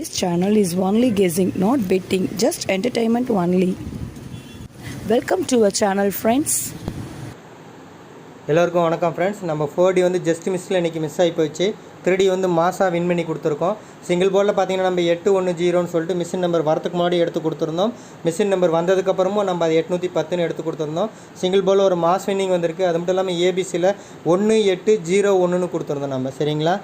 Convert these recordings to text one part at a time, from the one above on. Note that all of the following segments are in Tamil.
This channel is only guessing, not betting, just entertainment only. Welcome to our channel friends எல்லோருக்கும் வணக்கம் ஃப்ரெண்ட்ஸ் நம்ம ஃபோர் டி வந்து ஜஸ்ட் மிஸ்ஸில் இன்றைக்கி மிஸ் ஆகி போயிடுச்சு. த்ரீ டி வந்து மாசாக வின் பண்ணி கொடுத்துருக்கோம். சிங்கிள் போர்டில் பார்த்தீங்கன்னா நம்ம எட்டு ஒன்று ஜீரோன்னு சொல்லிட்டு மிஷின் நம்பர் வரதுக்கு முன்னாடி எடுத்து கொடுத்துருந்தோம். மிஷின் நம்பர் வந்ததுக்கப்புறமும் நம்ம அது எட்நூற்றி பத்துன்னு எடுத்து கொடுத்துருந்தோம். சிங்கிள் போர்டில் ஒரு மாஸ் வின்னிங் வந்திருக்கு. அது மட்டும் இல்லாமல் ஏபிசியில் ஒன்று எட்டு ஜீரோ ஒன்றுன்னு கொடுத்துருந்தோம் நம்ம. சரிங்களா?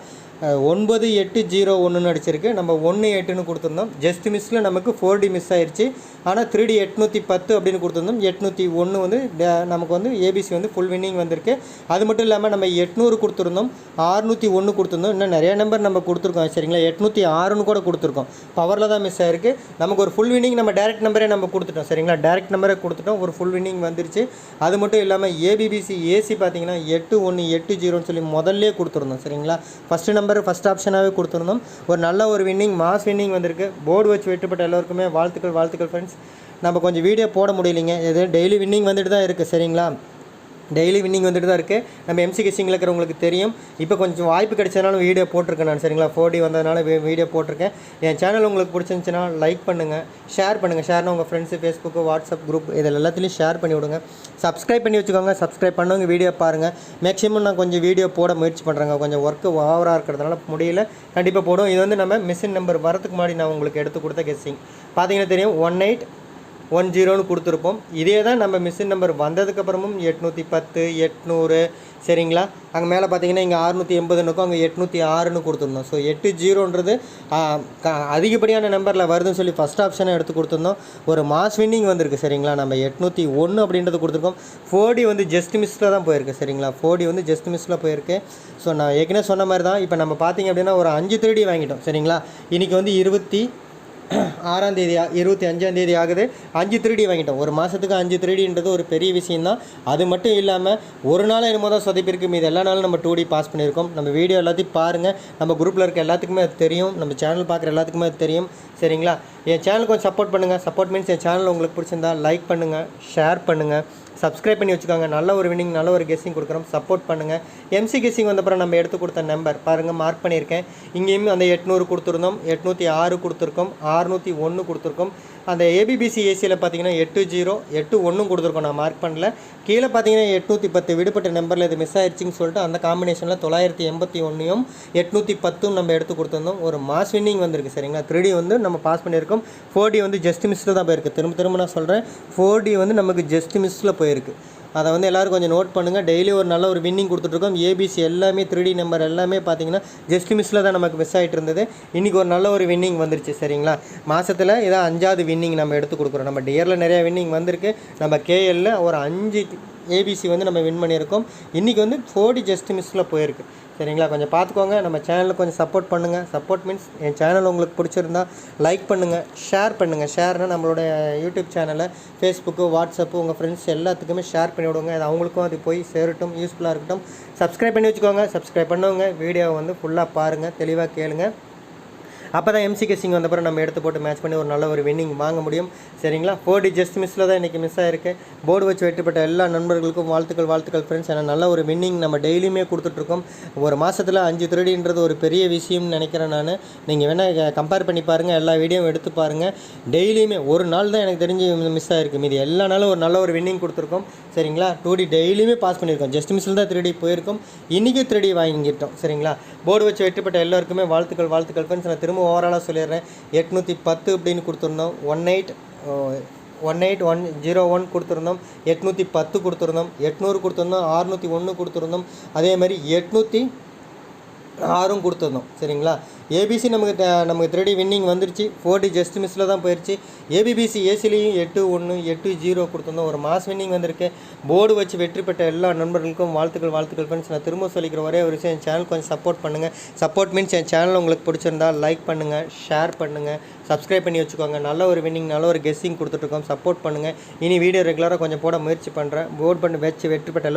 ஒன்பது எட்டு ஜீரோ ஒன்றுன்னு அடிச்சிருக்கு நம்ம ஒன்று எட்டுன்னு கொடுத்துருந்தோம். ஜஸ்ட் மிஸ்ஸில் நமக்கு ஃபோர் டி மிஸ் ஆயிடுச்சு ஆனால் த்ரீ டி எட்நூற்றி பத்து அப்படின்னு கொடுத்துருந்தோம். எட்நூற்றி ஒன்று வந்து டே- நமக்கு வந்து ஏபிசி வந்து ஃபுல் வின்னிங் வந்திருக்கு. அது மட்டும் இல்லாமல் நம்ம எட்நூறு கொடுத்துருந்தோம். ஆறுநூற்றி ஒன்று கொடுத்துருந்தோம். இன்னும் நிறைய நம்பர் நம்ம கொடுத்துருக்கோம் சரிங்களா? எட்நூற்றி ஆறுன்னு கூட கொடுத்துருக்கோம். பவரில் தான் மிஸ் ஆயிருக்கு. நமக்கு ஒரு ஃபுல் வின்னிங் நம்ம டேரக்ட் நம்பரே நம்ம கொடுத்துட்டோம் சரிங்களா? டேரக்ட் நம்பரே கொடுத்துட்டோம். ஒரு ஃபுல் வின்னிங் வந்துருச்சு. அது மட்டும் இல்லாமல் ஏபிபிசி ஏசி பார்த்தீங்கன்னா எட்டு ஒன்று எட்டு ஜீரோன்னு சொல்லி முதல்லே கொடுத்துருந்தோம் சரிங்களா? ஃபஸ்ட்டு நம்பர் ஃபஸ்ட் ஆப்ஷனாகவே கொடுத்துருந்தோம். ஒரு நல்ல ஒரு வின்னிங் மாஸ் வின்னிங் வந்திருக்கு. போர்டு வச்சு வெட்டுப்பட்ட எல்லோருக்குமே வாழ்த்துக்கள் வாழ்த்துக்கள் ஃப்ரெண்ட்ஸ் நம்ம கொஞ்சம் வீடியோ போட முடியலைங்க. இது டெய்லி வின்னிங் வந்துட்டு தான் இருக்குது சரிங்களா? டெய்லி வின்னிங் வந்துட்டு தான் இருக்குது நம்ம எம்சி கிசிங்கில் இருக்கிறவங்களுக்கு தெரியும். இப்போ கொஞ்சம் வாய்ப்பு கிடைச்சதுனால வீடியோ போட்டிருக்கேன் நான் சரிங்களா? ஃபோர் டி வந்ததுனால வீடியோ போட்டிருக்கேன். என் சேனல் உங்களுக்கு பிடிச்சிருந்துச்சுன்னா லைக் பண்ணுங்கள் ஷேர் பண்ணுங்கள் ஷேர்னா உங்கள் ஃப்ரெண்ட்ஸு ஃபேஸ்புக்கு வாட்ஸ்அப் குரூப் இதில் எல்லாத்துலேயும் ஷேர் பண்ணி விடுங்க. சப்ஸ்கிரைப் பண்ணி வச்சுக்கோங்க. சப்ஸ்கிரைப் பண்ணுங்க வீடியோ பாருங்கள் மேக்ஸிமம் நான் கொஞ்சம் வீடியோ போட முயற்சி பண்ணுறேங்க கொஞ்சம் ஒர்க்கு ஓவராக இருக்கிறதுனால முடியல. கண்டிப்பாக போடும் இது வந்து நம்ம மிஷின் நம்பர் வரதுக்கு முன்னாடி நான் உங்களுக்கு எடுத்து கொடுத்த கெஸ்ஸிங் பார்த்தீங்கன்னா தெரியும் ஒன் எயிட் ஒன் ஜீரோன்னு கொடுத்துருப்போம். இதே தான் நம்ம மிஷின் நம்பர் வந்ததுக்கப்புறமும் எட்நூற்றி பத்து எட்நூறு சரிங்களா? அங்கே மேலே பார்த்தீங்கன்னா இங்கே அறுநூற்றி எண்பதுனுக்கும் அங்கே எட்நூற்றி ஆறுன்னு கொடுத்துருந்தோம். ஸோ எட்டு ஜீரோன்றது அதிகப்படியான நம்பரில் வருதுன்னு சொல்லி ஃபஸ்ட் ஆப்ஷனை எடுத்து கொடுத்துருந்தோம். ஒரு மாஸ் வின்னிங் வந்திருக்கு சரிங்களா? நம்ம எட்நூற்றி ஒன்று அப்படின்றது கொடுத்துருக்கோம். ஃபோர்டி வந்து ஜஸ்ட் மிஸ்ஸில் தான் போயிருக்கு சரிங்களா? ஃபோர்டி வந்து ஜஸ்ட் மிஸ்ஸில் போயிருக்கு. ஸோ நான் ஏற்கனவே சொன்ன மாதிரி தான் இப்போ நம்ம பார்த்தீங்க அப்படின்னா ஒரு அஞ்சு திருடி வாங்கிட்டோம் சரிங்களா? இன்றைக்கி வந்து இருபத்தி ஆறாம் தேதி இருபத்தி அஞ்சாம் தேதி ஆகுது. அஞ்சு திருடி வாங்கிட்டோம். ஒரு மாதத்துக்கு அஞ்சு திருடின்றது ஒரு பெரிய விஷயம்தான். அது மட்டும் இல்லாமல் ஒரு நாள் என்னமோ தான் சொதப்பிருக்கு மீது எல்லா நாளும் நம்ம டூ டி பாஸ் பண்ணியிருக்கோம். நம்ம வீடியோ எல்லாத்தையும் பாருங்கள் நம்ம குரூப்பில் இருக்க எல்லாத்துக்குமே அது தெரியும். நம்ம சேனல் பார்க்குற எல்லாத்துக்குமே அது தெரியும். சரிங்களா? என் சேனல் கொஞ்சம் சப்போர்ட் பண்ணுங்கள் சப்போர்ட் மீன்ஸ் என் சேனல் உங்களுக்கு பிடிச்சிருந்தா லைக் பண்ணுங்கள் ஷேர் பண்ணுங்கள் சப்ஸ்கிரைப் பண்ணி வச்சுக்கோங்க. நல்ல ஒரு வின்னிங் நல்ல ஒரு கெஸ்ஸிங் கொடுக்குறோம். சப்போர்ட் பண்ணுங்கள் எம்சி கெஸ்ஸிங் வந்தப்பறம் நம்ம எடுத்து கொடுத்த நம்பர் பாருங்கள் மார்க் பண்ணியிருக்கேன். இங்கேயும் அந்த எட்நூறு கொடுத்துருந்தோம். எட்நூற்றி ஆறு கொடுத்துருக்கோம். அறுநூற்றி ஒன்று கொடுத்துருக்கோம். அந்த ஏபிபிசி ஏசியில் பார்த்தீங்கன்னா எட்டு ஜீரோ எட்டு ஒன்றும் கொடுத்துருக்கோம். நான் மார்க் பண்ணல. கீழே பார்த்தீங்கன்னா எட்நூற்றி பத்து விடுபட்ட நம்பரில் இது மிஸ் ஆயிடுச்சுன்னு சொல்லிட்டு அந்த காம்பினேஷனில் தொள்ளாயிரத்தி எண்பத்தி ஒன்றையும் எட்நூற்றி பத்தும் நம்ம எடுத்து கொடுத்துருந்தோம். ஒரு மாஸ் வின்னிங் வந்திருக்கு சரிங்களா? த்ரீ வந்து நம்ம பாஸ் பண்ணியிருக்கோம். ஃபோர் டி வந்து ஜஸ்ட் மிஸ்ஸில் தான் போயிருக்கு. திரும்ப திரும்ப நான் சொல்கிறேன் ஃபோர் டி வந்து நமக்கு ஜஸ்ட் மிஸ்ஸில் போயிருக்கு. அதை வந்து எல்லோரும் கொஞ்சம் நோட் பண்ணுங்கள் டெய்லி ஒரு நல்ல ஒரு வின்னிங் கொடுத்துட்ருக்கோம். ஏபிசி எல்லாமே த்ரீ நம்பர் எல்லாமே பார்த்தீங்கன்னா ஜஸ்ட் மிஸ்ஸில் தான் நமக்கு மிஸ் ஆகிட்டு இருந்தது. இன்றைக்கி ஒரு நல்ல ஒரு வின்னிங் வந்துருச்சு சரிங்களா? மாதத்தில் இதான் அஞ்சாவது வின்னிங் நம்ம எடுத்து கொடுக்குறோம். நம்ம டியரில் நிறையா வின்னிங் வந்திருக்கு. நம்ம கேஎல்ல ஒரு அஞ்சு ஏபிசி வந்து நம்ம வின் பண்ணியிருக்கோம். இன்றைக்கி வந்து ஃபோர்டி ஜஸ்ட் மிஸ்ஸில் போயிருக்கு. சரிங்களா? கொஞ்சம் பார்த்துக்கோங்க. நம்ம சேனலுக்கு கொஞ்சம் சப்போர்ட் பண்ணுங்கள் சப்போர்ட் மீன்ஸ் என் சேனல் உங்களுக்கு பிடிச்சிருந்தா லைக் பண்ணுங்கள் ஷேர் பண்ணுங்கள் ஷேர்னால் நம்மளோட யூடியூப் சேனலை ஃபேஸ்புக்கு வாட்ஸ்அப்பு உங்கள் ஃப்ரெண்ட்ஸ் எல்லாத்துக்குமே ஷேர் பண்ணி விடுங்க. அது அவங்களுக்கும் அது போய் சேரட்டும் யூஸ்ஃபுல்லாக இருக்கட்டும். சப்ஸ்கிரைப் பண்ணி வச்சுக்கோங்க. சப்ஸ்கிரைப் பண்ணுவோங்க வீடியோவை வந்து ஃபுல்லாக பாருங்கள் தெளிவாக கேளுங்கள் அப்போ தான் எம்சிகே சிங் வந்தப்பறம் நம்ம எடுத்து போட்டு மேட்ச் பண்ணி ஒரு நல்ல ஒரு வின்னிங் வாங்க முடியும். சரிங்களா? ஃபோர்டி ஜஸ்ட் மிஸ்ஸில் தான் இன்றைக்கி மிஸ் ஆயிருக்கு. போர்டு வச்சு வெட்டுப்பட்ட எல்லா நண்பர்களுக்கும் வாழ்த்துக்கள் வாழ்த்துக்கள் ஃப்ரெண்ட்ஸ் ஏன்னா நல்ல ஒரு வின்னிங் நம்ம டெய்லியுமே கொடுத்துட்ருக்கோம். ஒரு மாதத்தில் அஞ்சு திருடின்றது ஒரு பெரிய விஷயம்னு நினைக்கிறேன் நான். நீங்கள் வேணால் கம்பேர் பண்ணி பாருங்கள் எல்லா வீடியோவும் எடுத்து பாருங்கள் டெய்லியுமே ஒரு நாள் தான் எனக்கு தெரிஞ்சு மிஸ் ஆயிருக்கு மீதி. எல்லா நாளும் ஒரு நல்ல ஒரு வின்னிங் கொடுத்துருக்கோம். சரிங்களா? டூ டி டெய்லியுமே பாஸ் பண்ணியிருக்கோம். ஜஸ்ட் மிஸ்ஸில் தான் த்ரீ போயிருக்கோம். இன்றைக்கி த்ரீ வாங்கிட்டோம் சரிங்களா? போர்டு வச்சு வெட்டுப்பட்ட எல்லாருக்குமே வாழ்த்துக்கள் வாழ்த்துக்கள் ஃப்ரெண்ட்ஸ் நான் திரும்ப ஓவராலாக சொல்லிடுறேன். எட்நூற்றி பத்து அப்படின்னு கொடுத்துருந்தோம். One eight one eight one zero one கொடுத்துருந்தோம். எட்நூற்றி பத்து கொடுத்துருந்தோம். எட்நூறு கொடுத்துருந்தோம். ஆறுநூற்றி ஒன்று கொடுத்துருந்தோம். அதே மாதிரி எட்நூற்றி ஆறும் கொடுத்துருந்தோம் சரிங்களா? ஏபிசி நமக்கு நமக்கு த்ரீ வின்னிங் வந்துருச்சு. ஃபோர் டி ஜஸ்ட் மிஸ்ஸில் தான் போயிடுச்சு ஏபிபிசி ஏசிலையும் எட்டு ஒன்று எட்டு ஜீரோ கொடுத்துருந்தோம். ஒரு மாஸ் வின்னிங் வந்திருக்கு. போர்டு வச்சு வெற்றி பெற்ற எல்லா நண்பர்களுக்கும் வாழ்த்துக்கள் வாழ்த்துக்கள் ஃப்ரெண்ட்ஸ் நான் திரும்ப சொல்லிக்கிற ஒரே ஒரு விஷயம் என் சேனல் கொஞ்சம் சப்போர்ட் பண்ணுங்கள் சப்போர்ட் மீன்ஸ் என் சேனல் உங்களுக்கு பிடிச்சிருந்தா லைக் பண்ணுங்கள் ஷேர் பண்ணுங்கள் சப்ஸ்கிரைப் பண்ணி வச்சுக்கோங்க. நல்ல ஒரு வின்னிங் நல்ல ஒரு கெஸ்ஸிங் கொடுத்துட்ருக்கோம் சப்போர்ட் பண்ணுங்கள் இனி வீடியோ ரெகுலராக கொஞ்சம் போட முயற்சி பண்ணுறேன் போர்டு பண்ணி வச்சு வெற்றி பெற்ற